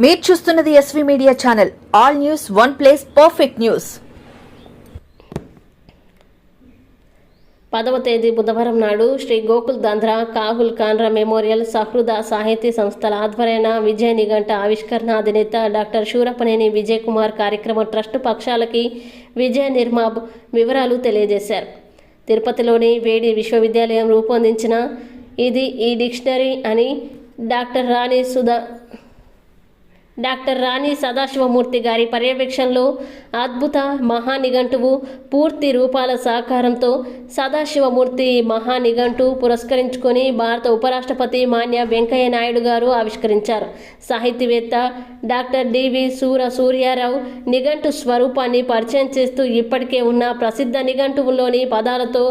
మీరు చూస్తున్నది SV media channel all news one place perfect news పదవ తేదీ బుధవారం నాడు శ్రీ గోకుల్ దంధ్రా కాహుల్ కాన్రా మెమోరియల్ సహృద సాహితీ సంస్థల ఆధ్వర్యన విజయ నిఘంట ఆవిష్కరణ అధినేత డాక్టర్ శూరపనేని విజయ్ కుమార్ కార్యక్రమ ట్రస్ట్ పక్షాలకి విజయ నిర్మాబ్ వివరాలు తెలియజేశారు. తిరుపతిలోని వేడి విశ్వవిద్యాలయం రూపొందించిన ఇది ఈ డిక్షనరీ అని డాక్టర్ రాణి సుధా డాక్టర్ రాణి సదాశివమూర్తి గారి పర్యవేక్షణలో అద్భుత మహానిఘంటువు పూర్తి రూపాల సహకారంతో సదాశివమూర్తి మహానిఘంటు పురస్కరించుకొని భారత ఉపరాష్ట్రపతి మాన్య వెంకయ్య నాయుడు గారు ఆవిష్కరించారు. సాహితీవేత్త డాక్టర్ డివి సూర సూర్యారావు నిఘంటు స్వరూపాన్ని పరిచయం చేస్తూ ఇప్పటికే ఉన్న ప్రసిద్ధ నిఘంటువులోని పదాలతో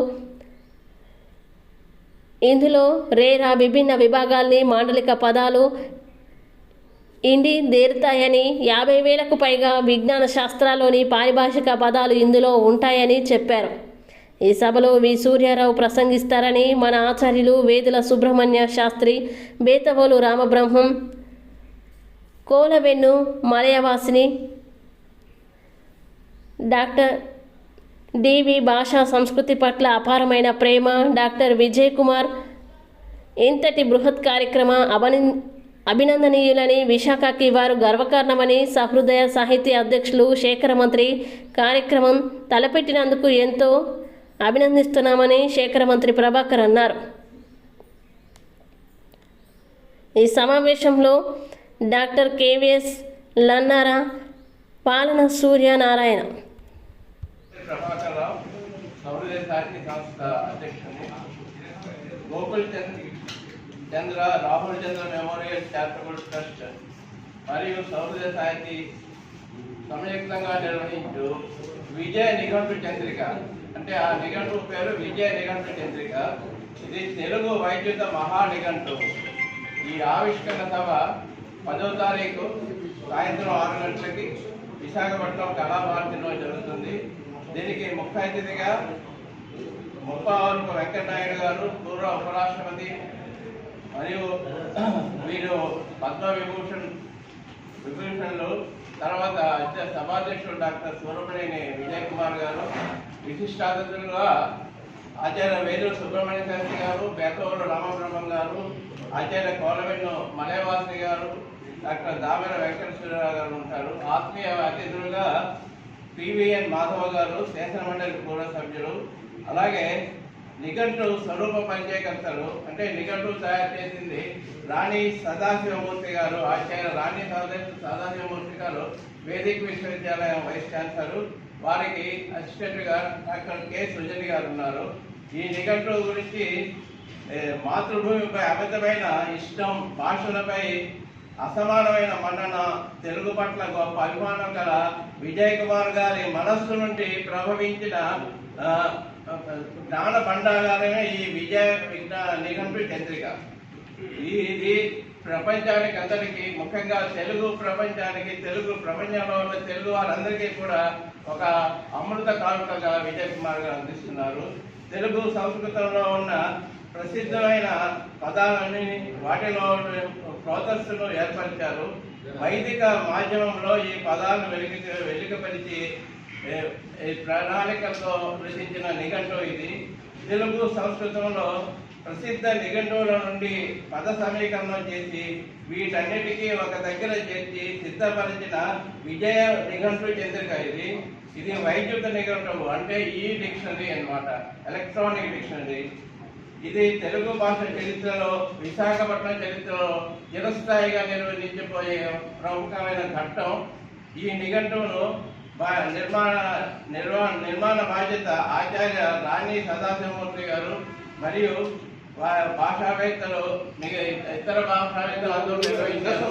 ఇందులో రేరా విభిన్న విభాగాల్ని మాండలిక పదాలు ఇండి దేరుతాయని? యాభై వేలకు పైగా విజ్ఞాన శాస్త్రాల్లోని పారిభాషిక పదాలు ఇందులో ఉంటాయని చెప్పారు. ఈ సభలో వి. సూర్యారావు ప్రసంగిస్తారని మన ఆచార్యులు వేదుల సుబ్రహ్మణ్య శాస్త్రి బేతవోలు రామబ్రహ్మం కోలవెన్ను మలయవాసిని డాక్టర్ డివి భాషా సంస్కృతి పట్ల అపారమైన ప్రేమ డాక్టర్ విజయ్ కుమార్ ఇంతటి బృహత్ కార్యక్రమ అభిన అభినందనీయులని విశాఖకి వారు గర్వకారణమని సహృదయ సాహిత్య అధ్యక్షులు శేఖర మంత్రి కార్యక్రమం తలపెట్టినందుకు ఎంతో అభినందిస్తున్నామని శేఖర మంత్రి ప్రభాకర్ అన్నారు. ఈ సమావేశంలో డాక్టర్ కేవీఎస్ లన్నారా పాలన Suryanarayana. Prabhakar Gokul Chandra Chandra Rahul Chandra memorial charitable trust మరియు సౌరదేశ సాహితీ సంయుక్తంగా నిర్వహించు విజయ నిఘంటు చంద్రిక. అంటే ఆ నిఘంటు పేరు విజయ నిఘంటు చంద్రిక. ఇది తెలుగు వైద్యుత మహా నిఘంటు. ఈ ఆవిష్కరణ సభ పదో తారీఖు సాయంత్రం ఆరు గంటలకి విశాఖపట్నం కళాభారతిలో జరుగుతుంది. దీనికి ముఖ్య అతిథిగా ముప్పావరపు వెంకటనాయుడు గారు పూర్వ ఉపరాష్ట్రపతి మరియు వీరు పద్మ విభూషణ్ విభూషణ్లు తర్వాత సభాధ్యక్షుడు డాక్టర్ సుబ్రహ్మణ్యని విజయ్ కుమార్ గారు విశిష్టాతిథులుగా ఆచార్య వేదుల సుబ్రహ్మణ్య శాస్త్రి గారు బేతవరు రామబ్రహ్మం గారు ఆచార్య కోలవెన్ను మలయవాసి గారు డాక్టర్ దామెర వెంకటేశ్వరరావు గారు ఉంటారు. ఆత్మీయ అతిథులుగా పివిఎన్ మాధవ గారు శాసనమండలి పూర్వ సభ్యులు అలాగే నిఘంటు స్వరూప పంచయకర్తలు అంటే నిఘంటు తయారు చేసింది రాణి సదాశివమూర్తి గారు. ఆచార్య రాణి సదా సదాశివమూర్తి గారు వేదిక విశ్వవిద్యాలయం వైస్ ఛాన్సలర్. వారికి అసిస్టెంట్గా డాక్టర్ కె. సృజని గారు ఉన్నారు. ఈ నిఘంటు గురించి మాతృభూమిపై అమితమైన ఇష్టం భాషలపై అసమానమైన మన్నన తెలుగు పట్ల గొప్ప అభిమానం గల విజయ్ కుమార్ గారి మనస్సు నుండి ప్రభవించిన జ్ఞాన పండాగారమే ఈ విజయ విజ్ఞా నిఘంటు చంద్రిక ఇది ప్రపంచానికి అందరికీ ముఖ్యంగా తెలుగు ప్రపంచానికి తెలుగు ప్రపంచంలో ఉన్న తెలుగు వారందరికీ కూడా ఒక అమృత కానుకగా విజయ్ కుమార్ గారు అందిస్తున్నారు. తెలుగు సంస్కృతంలో ఉన్న ప్రసిద్ధమైన పదాలని వాటిలో ప్రోతస్సును ఏర్పరిచారు. వైదిక మాధ్యమంలో ఈ పదాలను వెలికి వెలికపరిచి ఈ ప్రణాళికతో రచించిన నిఘంటు ఇది. తెలుగు సంస్కృతంలో ప్రసిద్ధ నిఘంటువుల నుండి పద సమీకరణం చేసి వీటన్నిటికీ ఒక దగ్గర చేర్చి సిద్ధపరిచిన విజయ నిఘంటు చంద్రిక ఇది. ఇది వైద్యుత నిఘంటువు అంటే ఈ డిక్షనరీ అన్నమాట ఎలక్ట్రానిక్ డిక్షనరీ. ఇది తెలుగు భాష చరిత్రలో విశాఖపట్నం చరిత్రలో చిరస్థాయిగా నిర్వహించిపోయే ప్రముఖమైన ఘట్టం. ఈ నిఘంటువును బా- నిర్మాణ నిర్వా నిర్మాణ బాధ్యత ఆచార్య రాణి సదాశివమూర్తి గారు మరియు భాషావేత్తలు ఇతర భాషావేత్తలు అందరూ నిర్వహించారు.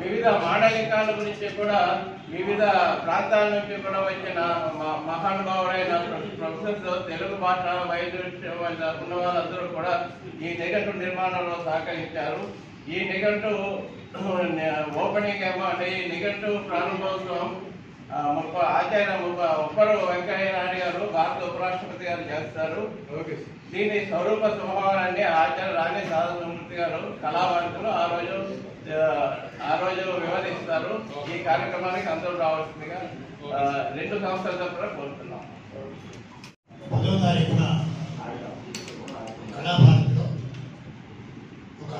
వివిధ మాండలికాల గురించి కూడా వివిధ ప్రాంతాల నుంచి కూడా వచ్చిన మ- మహానుభావులైన ప్రొఫెసర్స్ తెలుగు భాష వైద్యులు ఉన్న వాళ్ళందరూ కూడా ఈ నిఘంటు నిర్మాణంలో సహకరించారు. ఈ నిఘంటు ఓపెనింగ్ ఏమో అంటే ఈ నిఘంటు ప్రారంభోత్సవం ముప్ప ఆచార్య ముప్ప ఒప్పరు వెంకయ్య నాయుడు గారు భారత ఉపరాష్ట్రపతి గారు చేస్తారు. దీని స్వరూప స్వభావాన్ని ఆచార్య రాణి సాధనమూర్తి గారు కళావంతులు ఆ రోజు ఆ, రోజు వివరిస్తారు. ఈ కార్యక్రమానికి అందరూ రావాల్సిందిగా రెండు సంస్థల తరఫున కోరుతున్నాం. పదో తారీఖున కళాభారతిలో ఒక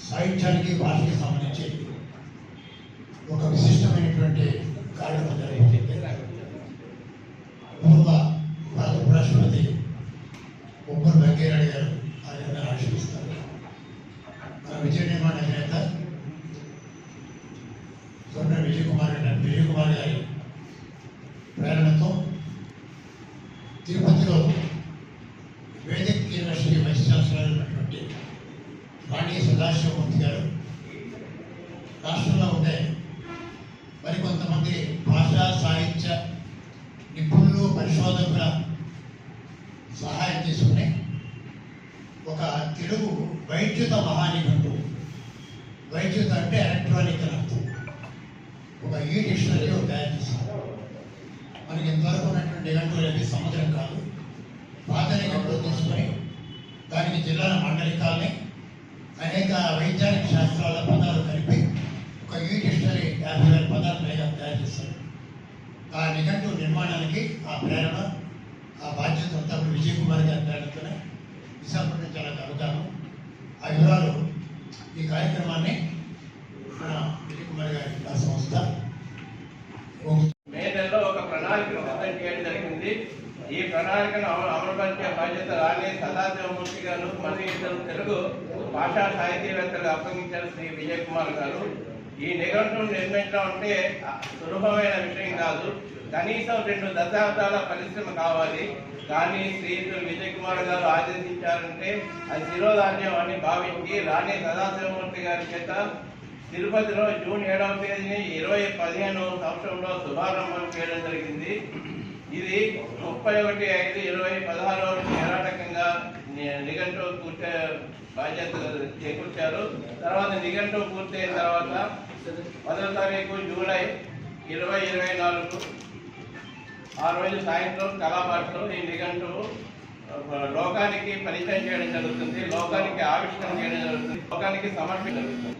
సాహిత్యానికి భాషకి సంబంధించి ఒక విశిష్టమైనటువంటి పూర్వ భారత ఉపరాష్ట్రపతి ఉప్పల్ వెంకయ్యనాయుడు గారు ఆయన ఆశీర్వదిస్తారు మన విజయ నిర్మాణ అధినేత స్వర్ణ విజయ్ కుమార్ విజయ్ కుమార్ గారి ప్రేరణతో తిరుపతిలో వేదిక్ యూనివర్సిటీ వైస్ ఛాన్సలర్ అయినటువంటి రాణి సదాశివమూర్తి గారు రాష్ట్రంలో ఉండే మరికొంతమంది భాషా సాహిత్య నిపుణులు పరిశోధకుల సహాయం తీసుకుని ఒక తెలుగు వైద్యుత మహానిఘంటు వైద్యుత అంటే ఎలక్ట్రానిక్ అని అర్థం. ఒక ఈ డిక్షనరీ తయారు చేశారు. మనకి ఇంతవరకు ఉన్నటువంటి నిఘంటువులు అనేది సముద్రం కాదు. పాత నిఘంటువులు తీసుకొని దానికి జిల్లాల మండలికాలని అనేక వైజ్ఞానిక శాస్త్రాల పదాలు కలిపి ఒక ఈ డిక్షనరీ యాభై వేల పదాలు పైగా తయారు చేశారు. ఆ నిఘంటువు నిర్మాణానికి ఆ ప్రేరణ ఆ బాధ్యత అంతా విజయ్ కుమార్ గారి ప్రేరణతోనే విశాఖపట్నం చాలా కలుగుతాను ఆ వివరాలు ఈ కార్యక్రమాన్ని మన విజయ్ కుమార్ గారి సంస్థ మే నెలలో ఒక ప్రణాళికను సిద్ధం చేయడం జరిగింది. ఈ ప్రణాళికను అమలు అమలుపరిచే బాధ్యత రాణి సదాశివమూర్తి గారు మరియు ఇద్దరు తెలుగు భాషా సాహితీవేత్తలు అప్పగించారు శ్రీ విజయ్ కుమార్ గారు. ఈ నిఘంటు నిర్మించడం అంటే సులభమైన విషయం కాదు. కనీసం రెండు దశాబ్దాల పరిశ్రమ కావాలి. కానీ శ్రీయుడు విజయ్ కుమార్ గారు ఆదేశించారంటే అది శిరోధాన్యం అని భావించి రాణి సదాశివమూర్తి గారి చేత తిరుపతిలో జూన్ ఏడవ తేదీని ఇరవై పదిహేను సంవత్సరంలో శుభారంభం చేయడం జరిగింది. ఇది ముప్పై ఒకటి ఐదు ఇరవై పదహారు వరకు నిరాటకంగా నిఘంటు పూర్తి బాధ్యత చేకూర్చారు. తర్వాత నిఘంటు పూర్తయిన తర్వాత పదో తారీఖు జూలై ఇరవై ఇరవై నాలుగు. ఆ రోజు సాయంత్రం కళాపాటలో ఈ నిఘంటు లోకానికి పరిచయం చేయడం జరుగుతుంది లోకానికి ఆవిష్కరణ చేయడం జరుగుతుంది లోకానికి సమర్పించడం జరుగుతుంది.